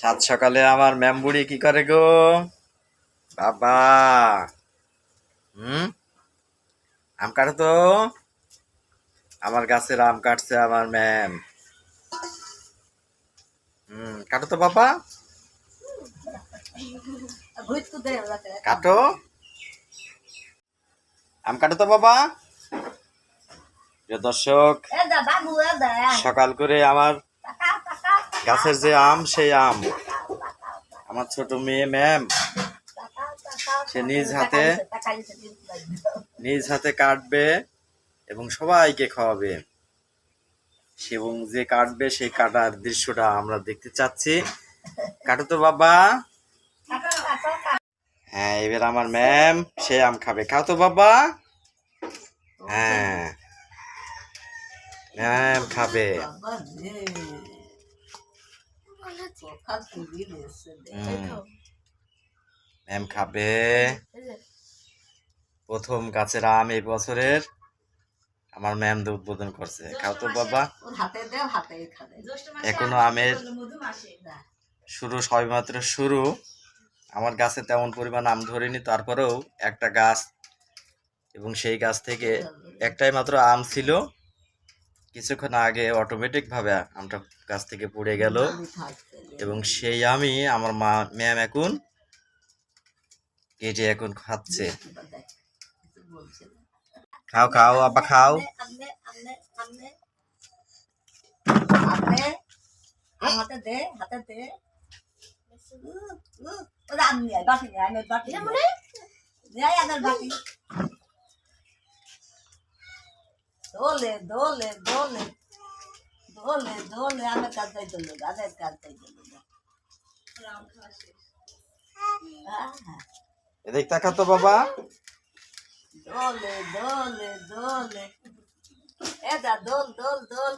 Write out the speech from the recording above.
সাত সকালে আমার ম্যামবুড়ি কি করে গো? বাবা। হুম? আম কাটো তো? আমার গাছের আম কাটছে আমার ম্যাম। হুম কাটো তো বাবা। কাটো। আম কাটো তো বাবা। দর্শক সকাল করে আমার গাছের যে আম, সেই আম। আমার ছোট মেয়ে ম্যাম সে নিজ হাতে নিজ হাতে কাটবে এবং সবাইকে খাওয়াবে। এবং যে কাটবে, সেই কাটার দৃশ্যটা আমরা দেখতে চাচ্ছি। কাটো তো, বাবা। হ্যাঁ এবার আমার ম্যাম সে আম খাবে। খাও তো, বাবা। হ্যাঁ। ম্যাম খাবে। ম্যাম খাবে প্রথম গাছের আম এই বছরের। আমার ম্যাম উদ্বোধন করছে। খাও তো বাবা। এখনও। আমের শুরু সবেমাত্র শুরু। আমার গাছে তেমন পরিমাণ আম ধরেনি তারপরেও একটা গাছ এবং সেই গাছ থেকে একটাই মাত্র আম ছিল। কিছুক্ষণ আগে অটোমেটিক ভাবে আমটা গাছ থেকে পড়ে গেল। এবং সেই আমি আমার মা ম্যাম এখন কেটে এখন খাচ্ছে। খাও খাও আব্বা খাও। হাতে দে হাতে দে। ওরা আমি নিয়ে বাটি নিয়ে আমি বাটি নিয়ে আমার বাটি দোলে দোলে দোলে। দোলে দোলে আমার কাজ তাই চলল গাছের কাজ তাই চলল এদিক তাকা তো বাবা। দোলে দোলে দোলে। এ যা দোল দোল দোল।